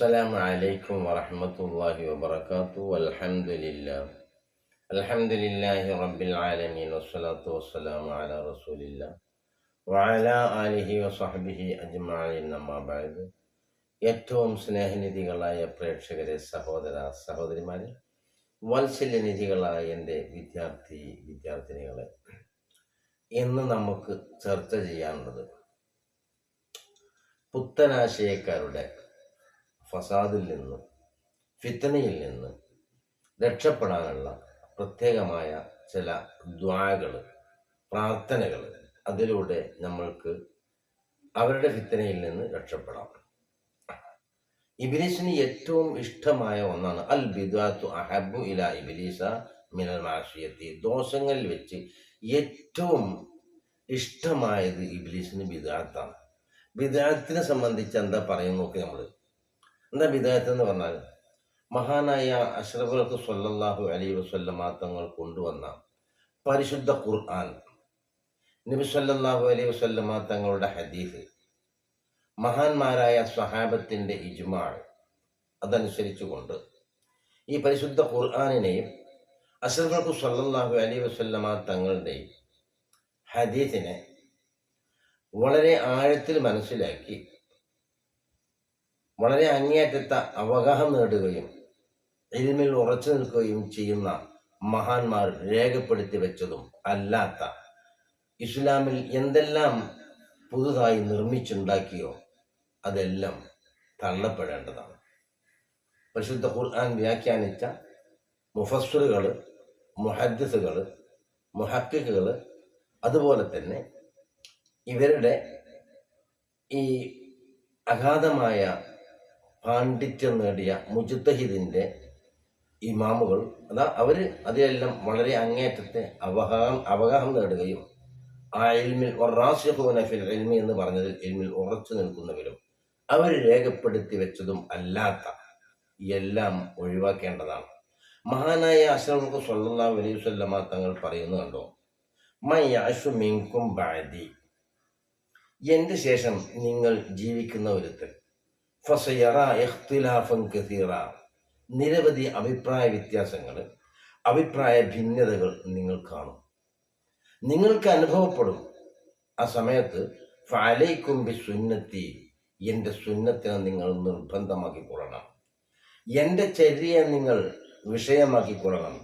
السلام عليكم ورحمة الله وبركاته والحمد لله الحمد لله رب العالمين والصلاة والسلام على رسول الله وعلى آله وصحبه أجمعين أما بعد ഏറ്റവും സ്നേഹനിധികളായ പ്രേക്ഷകരെ സഹോദര സഹോദരിമാരെ വാത്സല്യനിധികളായ എൻ്റെ വിദ്യാർത്ഥി വിദ്യാർത്ഥിനികളെ ഇന്ന് നമുക്ക് ചർച്ച ചെയ്യാനുള്ളത് പുത്തനാശയക്കാരുടെ ഫസാദിൽ നിന്ന് ഫിത്തനയിൽ നിന്ന് രക്ഷപ്പെടാനുള്ള പ്രത്യേകമായ ചില ദ്വാകൾ പ്രാർത്ഥനകൾ അതിലൂടെ നമ്മൾക്ക് അവരുടെ ഫിത്തനയിൽ നിന്ന് രക്ഷപ്പെടാം. ഇബിലീസിന് ഏറ്റവും ഇഷ്ടമായ ഒന്നാണ് അൽ ബിദ്വാത്തു അഹബു ഇല ഇബിലീസ മിനൽ മാഷിയത്തി. ദോഷങ്ങളിൽ വെച്ച് ഏറ്റവും ഇഷ്ടമായത് ഇബിലീസിന് ബിദാത്താണ്. ബിദാത്തിനെ സംബന്ധിച്ച് എന്താ പറയുന്നൊക്കെ നമ്മൾ എന്താ ബിദാത്ത് എന്ന് പറഞ്ഞാൽ മഹാനായ അഷ്റഫുൽക്ക് സല്ലല്ലാഹു അലൈഹി വസല്ലമ തങ്ങൾ കൊണ്ടുവന്ന പരിശുദ്ധ ഖുർആൻ നബി സല്ലാഹു അലൈഹി വസല്ലമ തങ്ങളുടെ ഹദീഫ് മഹാന്മാരായ സഹാബത്തിന്റെ ഇജ്മാൾ അതനുസരിച്ചുകൊണ്ട് ഈ പരിശുദ്ധ ഖുർആാനിനെയും അഷ്റഫുൽക്ക് സല്ലല്ലാഹു അലൈഹി വസല്ലമ തങ്ങളുടെയും ഹദീഫിനെ വളരെ ആഴത്തിൽ മനസ്സിലാക്കി വളരെ അങ്ങേയറ്റത്തെ അവഗാഹം നേടുകയും ഇൽമിൽ ഉറച്ചു നിൽക്കുകയും ചെയ്യുന്ന മഹാന്മാർ രേഖപ്പെടുത്തി വെച്ചതും അല്ലാത്ത ഇസ്ലാമിൽ എന്തെല്ലാം പുതുതായി നിർമ്മിച്ചുണ്ടാക്കിയോ അതെല്ലാം തള്ളപ്പെടേണ്ടതാണ്. പരിശുദ്ധ ഖുർആൻ വ്യാഖ്യാനിച്ച മുഫസ്സുറുകൾ മുഹദ്സുകൾ മുഹക്കിക്കുകൾ അതുപോലെ തന്നെ ഇവരുടെ ഈ അഗാധമായ പാണ്ഡിത്യം നേടിയ മുജുത്തഹിദിന്റെ ഇമാമുകൾ അതാ അവർ അതിലെല്ലാം വളരെ അങ്ങേറ്റത്തെ അവഹാം അവഗാഹം നേടുകയും ആ എൽമിൽ ഫിൽ എൽമി എന്ന് പറഞ്ഞതിൽ എൽമിൽ ഉറച്ചു നിൽക്കുന്നവരും അവർ രേഖപ്പെടുത്തി വെച്ചതും അല്ലാത്ത എല്ലാം ഒഴിവാക്കേണ്ടതാണ്. മഹാനായ അഷ്റഫ് സല്ലല്ലാഹു അലൈഹി വസല്ലമ തങ്ങൾ പറയുന്നു കണ്ടോ? മൈ മിങ്കും ബാദി എന്റെ ശേഷം നിങ്ങൾ ജീവിക്കുന്ന ഒരുത്തൻ ഫസയറ ഇഖ്തിലാഫൻ കസീറ. നിരവധി അഭിപ്രായ വ്യത്യാസങ്ങൾ അഭിപ്രായ ഭിന്നതകൾ നിങ്ങൾ കാണും. നിങ്ങൾക്ക് അനുഭവപ്പെടും ആ സമയത്ത് ഫലൈക്കും ബി സുന്നത്തി എന്റെ സുന്നത്തിനെ നിങ്ങൾ നിർബന്ധമാക്കിക്കൊള്ളണം എന്റെ ചര്യയെ നിങ്ങൾ വിഷയമാക്കിക്കൊള്ളണം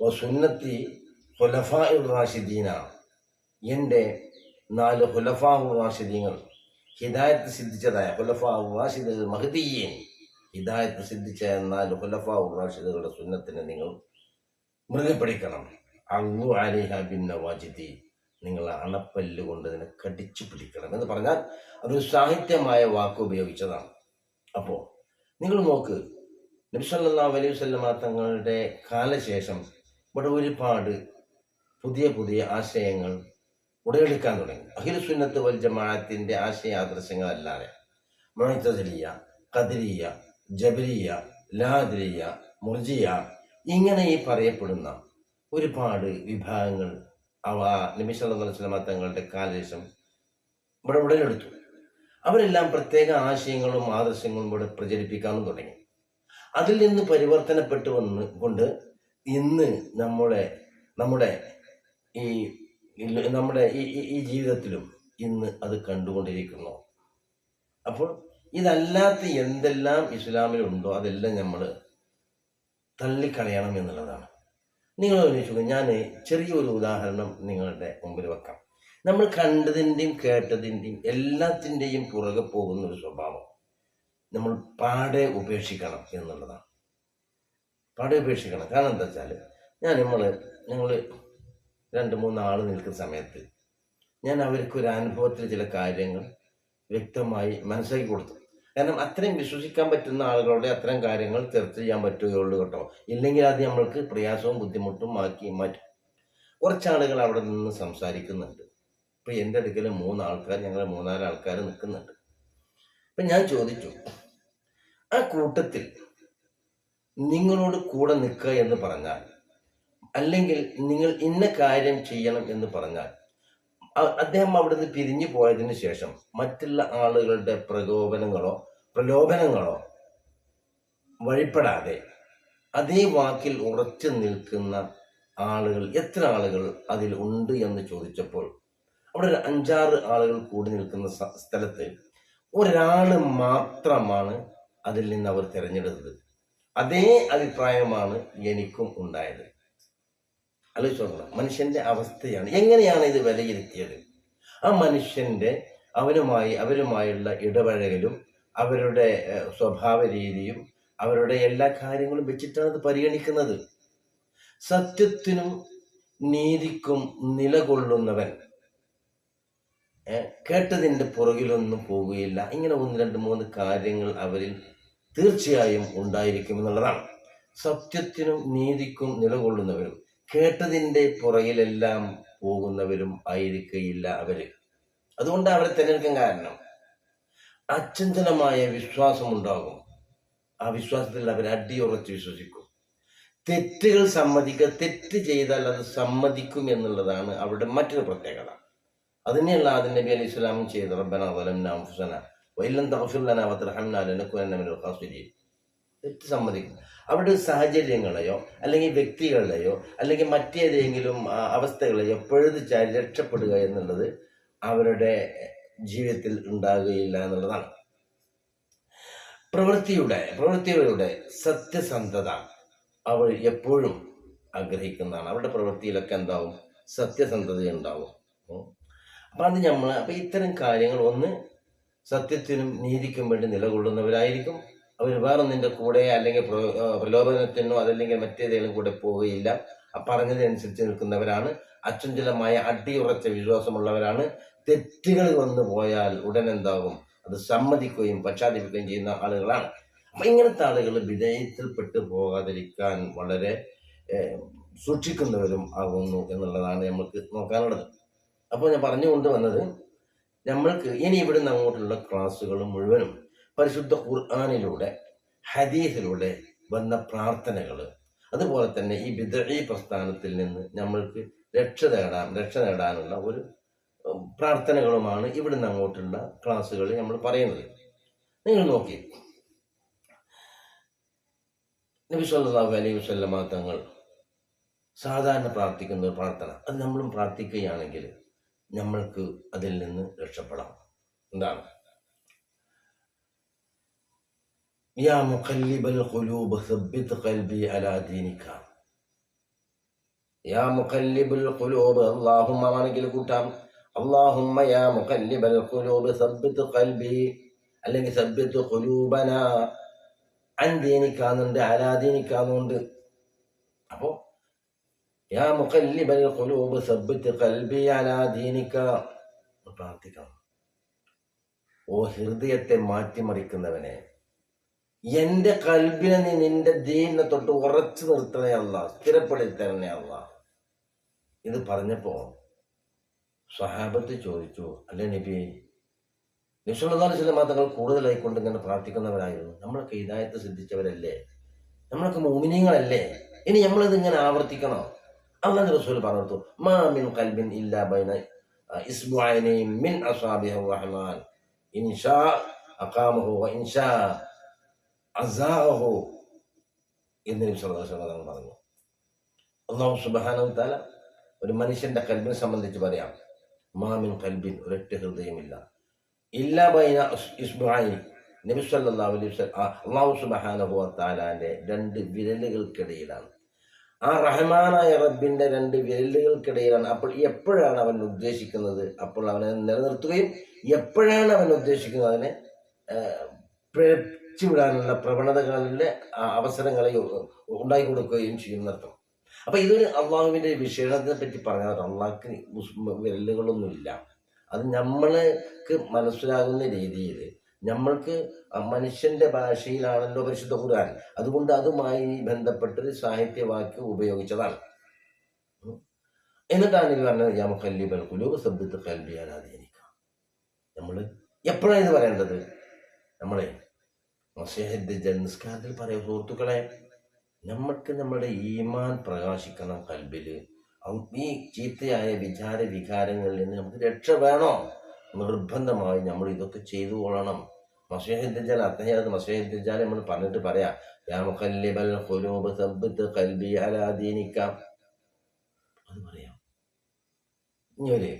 ഓ സുന്നത്തി ഹുലഫാ റാഷിദീന എന്റെ നാല് ഹുലഫാഹു റാഷിദീങ്ങൾ ഹിദായത്ത് സിദ്ധിച്ചതായ ഹുലഫാഹു റാഷിദ് മഹദീയൻ. ഹിദായത്ത് സിദ്ധിച്ച എന്നാൽ ഹുലഫാഹു റാഷിദുകളുടെ സുന്നത്തിനെ നിങ്ങൾ മുറുകെ പിടിക്കണം അള്ളു അലിഹ ബിൻ നവാജിദി നിങ്ങൾ അണപ്പല്ല് കൊണ്ട് ഇതിനെ കടിച്ചു പിടിക്കണം എന്ന് പറഞ്ഞാൽ അതൊരു സാഹിത്യമായ വാക്ക് ഉപയോഗിച്ചതാണ്. അപ്പോൾ നിങ്ങൾ നോക്ക് നബ്സല്ലാ അലൈഹി വസല്ലമ തങ്ങളുടെ കാലശേഷം ഇവിടെ ഒരുപാട് പുതിയ പുതിയ ആശയങ്ങൾ ഉടലെടുക്കാൻ തുടങ്ങി. അഖിൽ സുന്നത്ത് വൽ ജമാഅത്തിന്റെ ആശയ ആദർശങ്ങളല്ലാതെ മൊഴത്തലിയ കദിരിയ ജബരിയ ലാദിരിയ മുർജിയ ഇങ്ങനെ ഈ പറയപ്പെടുന്ന ഒരുപാട് വിഭാഗങ്ങൾ അവ വസല്ലമ തങ്ങളുടെ കാലശേഷം ഇവിടെ ഉടലെടുത്തു. അവരെല്ലാം പ്രത്യേക ആശയങ്ങളും ആദർശങ്ങളും ഇവിടെ പ്രചരിപ്പിക്കാനും തുടങ്ങി. അതിൽ നിന്ന് പരിവർത്തനപ്പെട്ടു വന്ന് കൊണ്ട് ഇന്ന് നമ്മളെ നമ്മുടെ ഈ നമ്മുടെ ഈ ഈ- ജീവിതത്തിലും ഇന്ന് അത് കണ്ടുകൊണ്ടിരിക്കുന്നു. അപ്പോൾ ഇതല്ലാത്ത എന്തെല്ലാം ഇസ്ലാമിലുണ്ടോ അതെല്ലാം നമ്മൾ തള്ളിക്കളയണം എന്നുള്ളതാണ്. നിങ്ങൾ അന്വേഷിക്കുക. ഞാൻ ചെറിയൊരു ഉദാഹരണം നിങ്ങളുടെ മുമ്പിൽ വെക്കാം. നമ്മൾ കണ്ടതിന്റെയും കേട്ടതിന്റെയും എല്ലാത്തിന്റെയും പുറകെ പോകുന്ന ഒരു സ്വഭാവം നമ്മൾ പാടെ ഉപേക്ഷിക്കണം എന്നുള്ളതാണ്. പാടെ ഉപേക്ഷിക്കണം. കാരണം എന്താ വെച്ചാൽ ഞാൻ നമ്മൾ ഞങ്ങൾ രണ്ട് മൂന്ന് ആൾ നിൽക്കുന്ന സമയത്ത് ഞാൻ അവർക്ക് ഒരു അനുഭവത്തിൽ ചില കാര്യങ്ങൾ വ്യക്തമായി മനസ്സിലാക്കി കൊടുത്തു. കാരണം അത്രയും വിശ്വസിക്കാൻ പറ്റുന്ന ആളുകളുടെ അത്തരം കാര്യങ്ങൾ ചർച്ച ചെയ്യാൻ പറ്റുകയുള്ളൂ കേട്ടോ. ഇല്ലെങ്കിൽ അത് നമ്മൾക്ക് പ്രയാസവും ബുദ്ധിമുട്ടും ആക്കി മാറ്റും. കുറച്ച് ആളുകൾ അവിടെ നിന്ന് സംസാരിക്കുന്നുണ്ട്. ഇപ്പൊ എന്റെ അടുക്കൽ മൂന്ന് ആൾക്കാർ ഞങ്ങൾ മൂന്നാൽ ആൾക്കാർ നിൽക്കുന്നുണ്ട്. അപ്പൊ ഞാൻ ചോദിച്ചു ആ കൂട്ടത്തിൽ നിങ്ങളോട് കൂടെ നിൽക്കുക എന്ന് പറഞ്ഞാൽ അല്ലെങ്കിൽ നിങ്ങൾ ഇന്ന കാര്യം ചെയ്യണം എന്ന് പറഞ്ഞാൽ അദ്ദേഹം അവിടുന്ന് പിരിഞ്ഞു പോയതിന് ശേഷം മറ്റുള്ള ആളുകളുടെ പ്രകോപനങ്ങളോ പ്രലോഭനങ്ങളോ വഴിപ്പെടാതെ അതേ വാക്കിൽ ഉറച്ചു നിൽക്കുന്ന ആളുകൾ എത്ര ആളുകൾ അതിൽ ഉണ്ട് എന്ന് ചോദിച്ചപ്പോൾ അവിടെ ഒരു അഞ്ചാറ് ആളുകൾ കൂടി നിൽക്കുന്ന സ്ഥലത്ത് ഒരാൾ മാത്രമാണ് അതിൽ നിന്ന് അവർ തിരഞ്ഞെടുത്തത്. അതേ അഭിപ്രായമാണ് എനിക്കും ഉണ്ടായത്. ആലോചിച്ച് നോക്കണം മനുഷ്യന്റെ അവസ്ഥയാണ്. എങ്ങനെയാണ് ഇത് വിലയിരുത്തിയത്? ആ മനുഷ്യന്റെ അവനുമായി അവരുമായുള്ള ഇടപഴകലും അവരുടെ സ്വഭാവ രീതിയും അവരുടെ എല്ലാ കാര്യങ്ങളും വെച്ചിട്ടാണ് അത് പരിഗണിക്കുന്നത്. സത്യത്തിനും നീതിക്കും നിലകൊള്ളുന്നവൻ കേട്ടതിന്റെ പുറകിലൊന്നും പോകുകയില്ല. ഇങ്ങനെ ഒന്ന് രണ്ട് മൂന്ന് കാര്യങ്ങൾ അവരിൽ തീർച്ചയായും ഉണ്ടായിരിക്കും എന്നുള്ളതാണ്. സത്യത്തിനും നീതിക്കും നിലകൊള്ളുന്നവരും കേട്ടതിന്റെ പുറകിലെല്ലാം പോകുന്നവരും ആയിരിക്കയില്ല അവർ. അതുകൊണ്ട് അവരെ തിരഞ്ഞെടുക്കാൻ കാരണം അചഞ്ചലമായ വിശ്വാസമുണ്ടാകും. ആ വിശ്വാസത്തിൽ അവർ അടിയുറച്ച് വിശ്വസിക്കും. തെറ്റുകൾ സമ്മതിക്കുക തെറ്റ് ചെയ്താൽ അത് സമ്മതിക്കും എന്നുള്ളതാണ് അവരുടെ മറ്റൊരു പ്രത്യേകത. അതിനെയുള്ള ആദ്യ നബി അലൈഹി സ്വലാമും ചെയ്ത് റബ്ബന വലം നാം ഹുസന വൈലം ലനാ വതർഹംനാ ലനകുനന്ന മിനൽ ഖാസിരീൻ. തെറ്റ് സമ്മതിക്കും അവരുടെ സാഹചര്യങ്ങളെയോ അല്ലെങ്കിൽ വ്യക്തികളെയോ അല്ലെങ്കിൽ മറ്റേതെങ്കിലും അവസ്ഥകളെയോ പഴുതിച്ചാൽ രക്ഷപ്പെടുക എന്നുള്ളത് അവരുടെ ജീവിതത്തിൽ ഉണ്ടാകുകയില്ല എന്നുള്ളതാണ്. പ്രവൃത്തിയുടെ പ്രവൃത്തികളുടെ സത്യസന്ധത അവർ എപ്പോഴും ആഗ്രഹിക്കുന്നതാണ്. അവരുടെ പ്രവൃത്തിയിലൊക്കെ എന്താവും? സത്യസന്ധത ഉണ്ടാവും അപ്പൊ അത് നമ്മൾ അപ്പൊ ഇത്തരം കാര്യങ്ങൾ ഒന്ന് സത്യത്തിനും നീതിക്കും വേണ്ടി നിലകൊള്ളുന്നവരായിരിക്കും. അവർ നിന്റെ കൂടെ അല്ലെങ്കിൽ പ്ര- പ്രലോഭനത്തിനോ അതല്ലെങ്കിൽ മറ്റേതെങ്കിലും കൂടെ പോവുകയില്ല. പറഞ്ഞതിനനുസരിച്ച് നിൽക്കുന്നവരാണ്. അച്ചഞ്ചലമായ അടിയുറച്ച വിശ്വാസമുള്ളവരാണ്. തെറ്റുകൾ വന്നു പോയാൽ ഉടനെന്താകും അത് സമ്മതിക്കുകയും പശ്ചാത്തപിക്കുകയും ചെയ്യുന്ന ആളുകളാണ്. അപ്പൊ ഇങ്ങനത്തെ ആളുകൾ വിധേയത്തിൽപ്പെട്ടു പോകാതിരിക്കാൻ വളരെ സൂക്ഷിക്കുന്നവരും ആകുന്നു എന്നുള്ളതാണ് നമുക്ക് നോക്കാനുള്ളത്. അപ്പോൾ ഞാൻ പറഞ്ഞുകൊണ്ട് വന്നത് നമ്മൾക്ക് ഇനി ഇവിടുന്ന് അങ്ങോട്ടുള്ള ക്ലാസ്സുകൾ മുഴുവനും പരിശുദ്ധ ഖുർആാനിലൂടെ ഹദീസിലൂടെ വന്ന പ്രാർത്ഥനകൾ അതുപോലെ തന്നെ ഈ ബിദഈ പ്രസ്ഥാനത്തിൽ നിന്ന് നമ്മൾക്ക് രക്ഷ നേടാൻ രക്ഷ നേടാനുള്ള ഒരു പ്രാർത്ഥനകളുമാണ് ഇവിടുന്ന് അങ്ങോട്ടുള്ള ക്ലാസ്സുകളിൽ നമ്മൾ പറയുന്നത്. നിങ്ങൾ നോക്കി. നബി സല്ലാഹു അലൈഹി വസല്ലമ തങ്ങൾ സാധാരണ പ്രാർത്ഥിക്കുന്ന ഒരു പ്രാർത്ഥന. അത് നമ്മളും പ്രാർത്ഥിക്കുകയാണെങ്കിൽ നമ്മൾക്ക് അതിൽ നിന്ന് രക്ഷപ്പെടാം. എന്താണ്? യാ മുഖല്ലിബൽ ഖുലൂബ് സബ്ബിത് ഖൽബി അലാ ദീനിക യാ മുഖല്ലിബുൽ ഖുലൂബ് അല്ലാഹുമ്മ ആണെങ്കിൽ കൂട്ടാം. اللهم يا مقلب القلوب ثبت قلبي. അല്ലെങ്കിൽ സബ്ബിത് دينك അൻ على دينك ദീനിക്കാന്നുണ്ട് അപ്പോ യാ മുഖല്ലിബൽ ഖുലൂബ് സബ്ബിത് ഖൽബി അലാ ദീനിക പ്രാർത്ഥിക്കണം ഓ ഹൃദയത്തെ മാറ്റിമറിക്കുന്നവനെ. എന്റെ കൽബിനെ നീ നിന്റെ ദീനെ തൊട്ട് ഉറച്ചു നിർത്തണേ അല്ല. സ്ഥിരപ്പെടുത്തണേ അല്ല. ഇത് പറഞ്ഞപ്പോ സ്വഹാബത്ത് ചോദിച്ചു അല്ലെ നബി നിഷുള്ളതാണ് ചില മതങ്ങൾ കൂടുതലായിക്കൊണ്ട് ഇങ്ങനെ പ്രാർത്ഥിക്കുന്നവരായിരുന്നു. നമ്മളൊക്കെ ഇതായത്ത് സിദ്ധിച്ചവരല്ലേ? നമ്മളൊക്കെ മോമിനിയങ്ങളല്ലേ ഇനി നമ്മളിത് ഇങ്ങനെ ആവർത്തിക്കണോ. അള്ളാഹ് റസൂൽ പറഞ്ഞു മാമിൻ കൽബിൻ ഇല്ലാ ബൈന മിൻ ഇൻഷാ അഖാമഹു വ ഇൻഷാ. അസാഹു എന്ന് അലൈഹി പറഞ്ഞു. അള്ളാഹു തആല ഒരു മനുഷ്യന്റെ കൽബിനെ സംബന്ധിച്ച് പറയാം. മാമിൻ കൽബിൻ ഒരൊറ്റ ഹൃദയമില്ല. ഇല്ല ബൈന ഇസ്ബായി നബി സല്ലല്ലാഹു അലൈഹി അള്ളാഹു തആലാന്റെ രണ്ട് വിരലുകൾക്കിടയിലാണ്. ആ റഹ്മാനായ റബ്ബിന്റെ രണ്ട് വിരലുകൾക്കിടയിലാണ്. അപ്പോൾ എപ്പോഴാണ് അവൻ ഉദ്ദേശിക്കുന്നത്? അപ്പോൾ അവനെ നിലനിർത്തുകയും എപ്പോഴാണ് അവൻ ഉദ്ദേശിക്കുന്നത്? അതിനെ പിഴച്ചുവിടാനുള്ള പ്രവണതകളിലെ അവസരങ്ങളെയും ഉണ്ടാക്കി കൊടുക്കുകയും ചെയ്യുന്നർത്ഥം അപ്പൊ ഇതൊരു അള്ളാഹുവിന്റെ വിഷയത്തെ പറ്റി പറഞ്ഞാൽ അള്ളാഹ്ക്ക് വിരലുകളൊന്നുമില്ല അത് നമ്മൾക്ക് മനസ്സിലാകുന്ന രീതിയിൽ നമ്മൾക്ക് മനുഷ്യന്റെ ഭാഷയിലാണല്ലോ പരിശുദ്ധ ഖുർആൻ. അതുകൊണ്ട് അതുമായി ബന്ധപ്പെട്ടൊരു സാഹിത്യവാക്യം ഉപയോഗിച്ചതാണ്. എന്നിട്ടാണ് ഇത് പറഞ്ഞത് യമക്കല്ലിബൽ കുലൂബ് സബ്ദത്ത് കൽബി അനാദീനിക്ക നമ്മൾ എപ്പോഴാണ് ഇത് പറയേണ്ടത്? നമ്മളെ മസേഹദ്ദ ജനസ്കാരത്തിൽ പറയാം സുഹൃത്തുക്കളെ നമ്മൾക്ക് നമ്മുടെ ഈമാൻ പ്രകാശിക്കണം കൽബിൽ ഈ ചീത്തയായ വിചാര വികാരങ്ങളിൽ നിന്ന് നമുക്ക് രക്ഷ വേണോ. നിർബന്ധമായി നമ്മൾ ഇതൊക്കെ ചെയ്തു കൊള്ളണം. മസീഹദ്ദാൽ അത്തഹ്യാത്ത് മസീഹദ്ദാൽ നമ്മൾ പറഞ്ഞിട്ട് പറയാം യാ മുഖല്ലിബൽ ഖുലൂബ് സബ്ബിത്ത് ഖൽബി അലാ അത് പറയാം. ഇനി ഒരു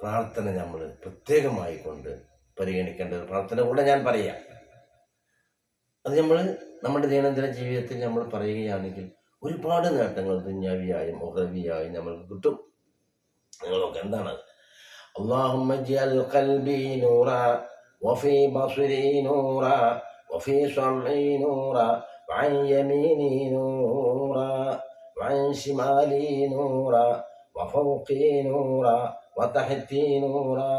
പ്രാർത്ഥന നമ്മൾ പ്രത്യേകമായി കൊണ്ട് പരിഗണിക്കേണ്ട ഒരു പ്രാർത്ഥന കൂടെ ഞാൻ പറയാം. അത് നമ്മൾ നമ്മുടെ ദൈനംദിന ജീവിതത്തിൽ നമ്മൾ പറയുകയാണെങ്കിൽ ഒരുപാട് നേട്ടങ്ങൾ ദുന്യാവിയായും ഉഹ്രവിയായും നമ്മൾക്ക് കിട്ടും നിങ്ങളൊക്കെ എന്താണ് اللهم اجعل قلبي نورا وفي بصري نورا وفي سمعي نورا وعن يميني نورا وعن شمالي نورا وفوقي نورا وتحتي نورا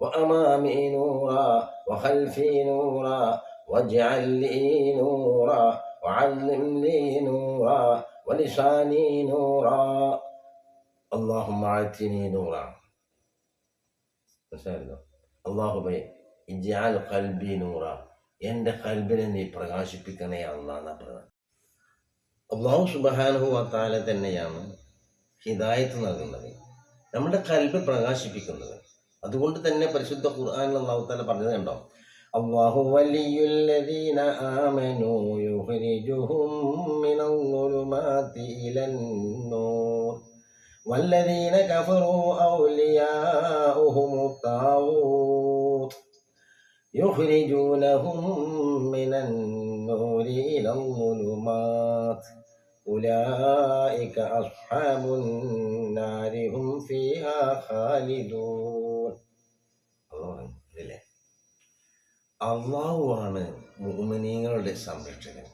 وأمامي نورا وخلفي نورا واجعل لي نورا وعلمني نورا ولساني نورا اللهم اعتني نورا മനസ്സിലായല്ലോ അള്ളാഹുബൈ ഇജാൽ കൽബി നൂറ എൻ്റെ കൽബിനെ നീ പ്രകാശിപ്പിക്കണേ അള്ളാന്നാ പറഞ്ഞത് അള്ളാഹു സുബഹാനുഹു വത്താല തന്നെയാണ് ഹിദായത്ത് നൽകുന്നത് നമ്മുടെ കൽബ് പ്രകാശിപ്പിക്കുന്നത് അതുകൊണ്ട് തന്നെ പരിശുദ്ധ ഖുർആൻ അള്ളാഹു താല പറഞ്ഞത് കണ്ടോ الله ولي الذين آمنوا يخرجهم من الظلمات إلى النور. والذين كفروا أولياؤهم الطاغوت يخرجونهم من النور إلى الظلمات. أولئك أصحاب النار هم فيها خالدون. അള്ളാഹുവാണ് മുഹമ്മനീങ്ങളുടെ സംരക്ഷകൻ.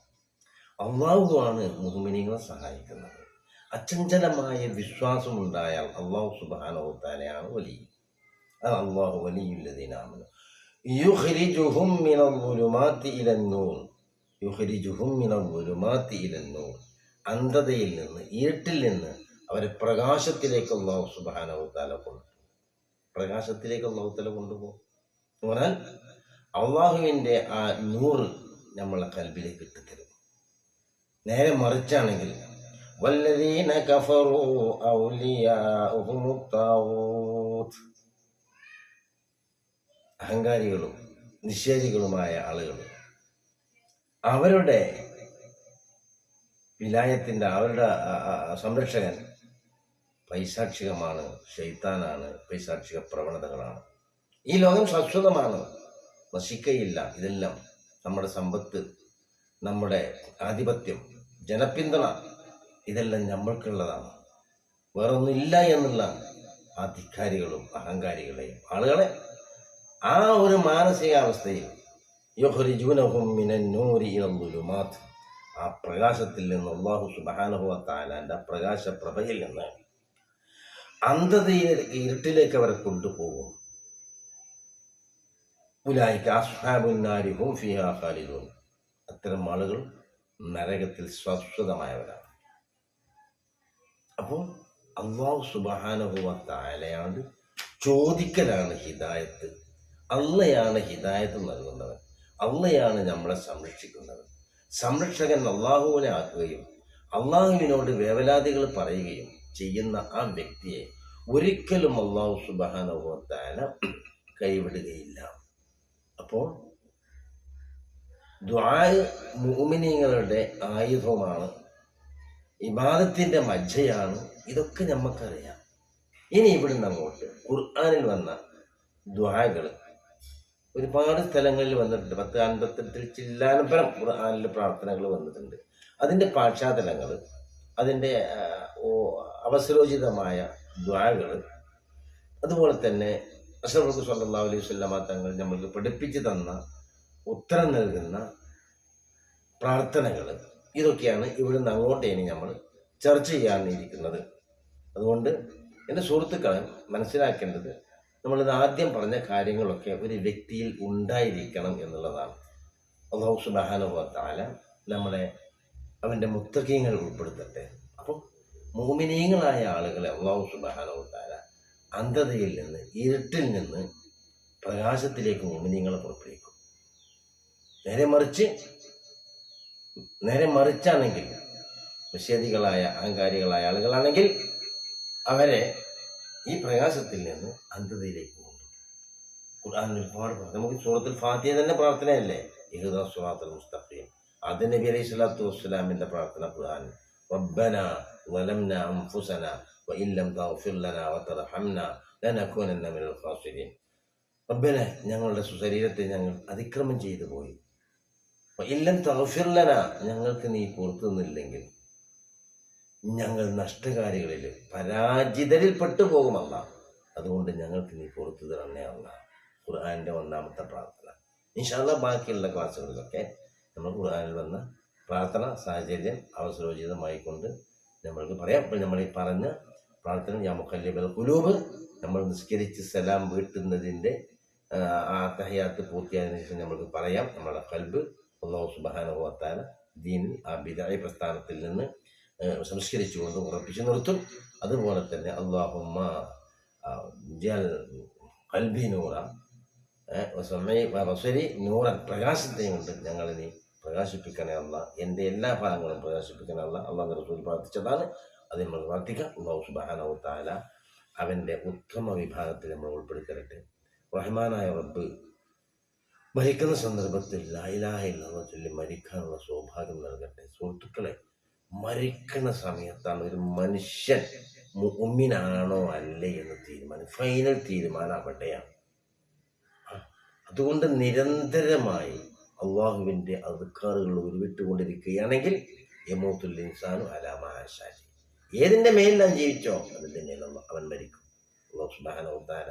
അള്ളാഹുവാണ് മുഹമ്മനീങ്ങളെ സഹായിക്കുന്നത്. അചഞ്ചലമായ വിശ്വാസമുണ്ടായാൽ അള്ളാഹു സുബാനോത്താനെയാണ് വലിയ അത് അള്ളാഹു വലിയുള്ളതിനാണ് അന്ധതയിൽ നിന്ന് ഇരുട്ടിൽ നിന്ന് അവരെ പ്രകാശത്തിലേക്ക് അള്ളാഹു സുബാനോത്താല കൊണ്ടുപോകും. പ്രകാശത്തിലേക്ക് അള്ളാഹുത്തല തല കൊണ്ടുപോകും. അള്ളാഹുവിൻ്റെ ആ നൂറ് നമ്മളെ കൽബിലേക്ക് ഇട്ടുതരും നേരെ മറിച്ചാണെങ്കിൽ والذين كفروا أولياؤهم الطاغوت അഹങ്കാരികളും നിഷേധികളുമായ ആളുകൾ അവരുടെ വിലായത്തിൻ്റെ അവരുടെ ആ, ആ, സംരക്ഷകൻ പൈശാക്ഷികമാണ് ഷെയ്ത്താനാണ് പൈശാക്ഷിക പ്രവണതകളാണ് ഈ ലോകം ശാശ്വതമാണ് നശിക്കയില്ല ഇതെല്ലാം നമ്മുടെ സമ്പത്ത് നമ്മുടെ ആധിപത്യം ജനപിന്തുണ ഇതെല്ലാം നമ്മൾക്കുള്ളതാണ്. വേറൊന്നുമില്ല എന്നുള്ള ആ ധിക്കാരികളും അഹങ്കാരികളെയും ആളുകളെ ആ ഒരു മാനസികാവസ്ഥയിൽ യുഹ്രിജൂനഹും മിനൻ നൂരി ഇലൽ ആ പ്രകാശത്തിൽ നിന്ന് അള്ളാഹു സുബ്ഹാനഹു പ്രകാശപ്രഭയിൽ പ്രകാശ പ്രഭയിൽ നിന്ന് അന്ധതയിലേക്ക് ഇരുട്ടിലേക്ക് അവരെ കൊണ്ടുപോകും. ഉലായിക്ക് അസ്ഹാബുന്നാരി ഹും ഫിഹാ ഖാലിദൂൻ. അത്തരം ആളുകൾ നരകത്തിൽ സ്വസ്ഥതമായവരാണ് അപ്പോൾ അള്ളാഹു സുബഹാനുഭവ താലയാണ്ട് ചോദിക്കലാണ് ഹിദായത്ത്. അള്ളയാണ് ഹിദായത്ത് നൽകുന്നവൻ. അള്ളയാണ് നമ്മളെ സംരക്ഷിക്കുന്നത് സംരക്ഷകൻ അള്ളാഹുവിനെ ആക്കുകയും അള്ളാഹുവിനോട് വേവലാതികൾ പറയുകയും ചെയ്യുന്ന ആ വ്യക്തിയെ ഒരിക്കലും അള്ളാഹു സുബഹാനുഭവ താല കൈവിടുകയില്ല. അപ്പോൾ ദ്വായ മൂമിനിങ്ങളുടെ ആയുധമാണ്. ഇബാദത്തിന്റെ മജ്ജയാണ്. ഇതൊക്കെ നമുക്കറിയാം ഇനി ഇവിടുന്ന് അങ്ങോട്ട് ഖുർആാനിൽ വന്ന ദ്വാകൾ ഒരുപാട് സ്ഥലങ്ങളിൽ വന്നിട്ടുണ്ട്. പത്ത് അൻപത്തെട്ടിൽ ചില്ലാനപ്പുറം ഖുർആാനിൽ പ്രാർത്ഥനകൾ വന്നിട്ടുണ്ട്. അതിന്റെ പാശ്ചാത്തലങ്ങൾ അതിന്റെ അവസരോചിതമായ ദ്വാകൾ അതുപോലെ തന്നെ അഷറഫ് സല്ലാ അലൈഹി സ്വല്ലാമ തങ്ങൾ നമ്മൾക്ക് പഠിപ്പിച്ചു തന്ന ഉത്തരം നൽകുന്ന പ്രാർത്ഥനകൾ ഇതൊക്കെയാണ് ഇവിടുന്ന് അങ്ങോട്ട് ഇനി നമ്മൾ ചർച്ച ചെയ്യാനിരിക്കുന്നത്. അതുകൊണ്ട് എന്റെ സുഹൃത്തുക്കളെ മനസ്സിലാക്കേണ്ടത് നമ്മളിത് ആദ്യം പറഞ്ഞ കാര്യങ്ങളൊക്കെ ഒരു വ്യക്തിയിൽ ഉണ്ടായിരിക്കണം എന്നുള്ളതാണ്. അള്ളാഹു സുബാനുഭവത്താല നമ്മളെ അവന്റെ മുത്തകീങ്ങൾ ഉൾപ്പെടുത്തട്ടെ. അപ്പോൾ മോമിനീയങ്ങളായ ആളുകളെ അള്ളാഹു സുബാനുഭവത്താല അന്ധതയിൽ നിന്ന് ഇരുട്ടിൽ നിന്ന് പ്രകാശത്തിലേക്ക് ഞങ്ങൾ നിങ്ങളെ പുറപ്പെടുവിക്കും. നേരെ മറിച്ച് നേരെ മറിച്ചാണെങ്കിൽ നിഷേധികളായ അഹങ്കാരികളായ ആളുകളാണെങ്കിൽ അവരെ ഈ പ്രകാശത്തിൽ നിന്ന് അന്ധതയിലേക്ക് കൊണ്ടു ഒരുപാട് നമുക്ക് സൂറത്തിൽ ഫാത്തിയ തന്നെ പ്രാർത്ഥനയല്ലേ? ഇഹുദ സുഹാത്തുൽ മുസ്തഫീം അതിന് നബി അലൈഹി സ്വലാത്തു വസ്സലാമിന്റെ പ്രാർത്ഥന പ്രധാനം റബ്ബന വലംന അംഫുസന وإن لم تغفر لنا وترحمنا لنكونن من الخاسرين റബ്ബനെ ഞങ്ങളുടെ സുശരീരത്തെ ഞങ്ങൾ അതിക്രമം ചെയ്തു പോയി ഇല്ലം തൗഫിർലന ഞങ്ങൾക്ക് നീ പുറത്തു നിന്നില്ലെങ്കിൽ ഞങ്ങൾ നഷ്ടകാരികളിൽ പരാജിതരിൽ പെട്ടുപോകുമല്ല അതുകൊണ്ട് ഞങ്ങൾക്ക് നീ പുറത്തു തരണേ അല്ല ഖുർആാനിൻ്റെ ഒന്നാമത്തെ പ്രാർത്ഥന ഇൻഷാല്ല ബാക്കിയുള്ള ക്ലാസ്സുകളിലൊക്കെ നമ്മൾ ഖുർആാനിൽ വന്ന പ്രാർത്ഥന സാഹചര്യം അവസരോചിതമായിക്കൊണ്ട് നമ്മൾക്ക് പറയാം ഇപ്പോൾ നമ്മൾ ഈ പറഞ്ഞ പ്രാർത്ഥന ഞാൻ മുഖല്യബൽ കുലൂബ് നമ്മൾ നിസ്കരിച്ച് സലാം വീട്ടുന്നതിന്റെ ആ, തഹയാത്ത് പൂർത്തിയായതിനു ശേഷം നമ്മൾക്ക് പറയാം. നമ്മുടെ കൽബ് അള്ളാഹു സുബാനുഭവത്താൽ ദീനിൽ ആ ബിദായ പ്രസ്ഥാനത്തിൽ നിന്ന് സംസ്കരിച്ചു സംസ്കരിച്ചുകൊണ്ട് ഉറപ്പിച്ചു നിർത്തും. അതുപോലെ തന്നെ അള്ളാഹുമ്മ ജൽ കൽബി നൂറ വസരി നൂറൻ പ്രകാശത്തെയും കൊണ്ട് ഞങ്ങളിനി പ്രകാശിപ്പിക്കണേ അല്ല എന്റെ എല്ലാ ഭാഗങ്ങളും പ്രകാശിപ്പിക്കണേ അല്ല അള്ളാഹ് റസൂൽ പ്രാർത്ഥിച്ചതാണ്. അത് നമ്മൾ പ്രാർത്ഥിക്കാം. അള്ളാഹു സുബാനോ താല അവന്റെ ഉത്തമ വിഭാഗത്തിൽ നമ്മൾ ഉൾപ്പെടുത്തരട്ടെ റഹ്മാനായ റബ്ബ് മരിക്കുന്ന സന്ദർഭത്തിൽ ലായിലാഹില്ല ചൊല്ലി മരിക്കാനുള്ള സൗഭാഗ്യം നൽകട്ടെ. സുഹൃത്തുക്കളെ മരിക്കുന്ന സമയത്താണ് ഒരു മനുഷ്യൻ മുമ്മിനാണോ അല്ലേ എന്ന് തീരുമാനം ഫൈനൽ തീരുമാനം അതുകൊണ്ട് നിരന്തരമായി അള്ളാഹുവിന്റെ അതുക്കാറുകൾ ഉരുവിട്ടുകൊണ്ടിരിക്കുകയാണെങ്കിൽ യമൂത്തുൽ ഇൻസാനു അലാമാശാലി ഏതിന്റെ മേലിലാണ് ജീവിച്ചോ? അതിന്റെ മേലുള്ള അവൻ മരിക്കും. അള്ളാഹു സുബാന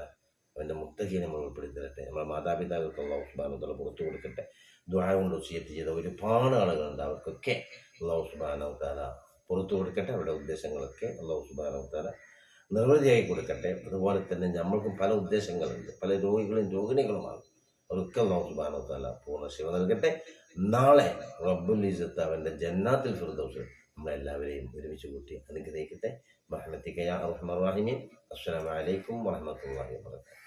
അവന്റെ മുത്തകീനെ നമ്മൾ ഉൾപ്പെടുത്തരട്ടെ നമ്മുടെ മാതാപിതാക്കൾക്ക് അള്ളാഹു സുബാനത്തോടെ പുറത്തു കൊടുക്കട്ടെ. ദ്വാര കൊണ്ട് ഉച്ചയത്ത് ചെയ്ത ഒരുപാട് ആളുകളുണ്ട്. അവർക്കൊക്കെ അള്ളാഹു സുബാനവത്താല പുറത്തു കൊടുക്കട്ടെ. അവരുടെ ഉദ്ദേശങ്ങളൊക്കെ അള്ളാഹു സുബാനവത്താല നിർവൃതിയായി കൊടുക്കട്ടെ. അതുപോലെ തന്നെ നമ്മൾക്കും പല ഉദ്ദേശങ്ങളുണ്ട്. പല രോഗികളും രോഗിണികളുമാണ്. അവർക്ക് അള്ളാഹു സുബാനവത്താല പൂർണ ശിവ നൽകട്ടെ. നാളെ റബ്ബുൽ ഇസത്ത് അവന്റെ ജന്നാത്തിൽ ഫിർദൗസ് നമ്മളെല്ലാവരെയും ഒരുമിച്ച് കൂട്ടി അനുഗ്രഹിക്കട്ടെ. ബഹ്മത്തിക്കയ അറഹ്മറാഹിമീൻ അസ്സലാമു അലൈക്കും വറഹ്മത്തുള്ളാഹി വബറകാതുഹു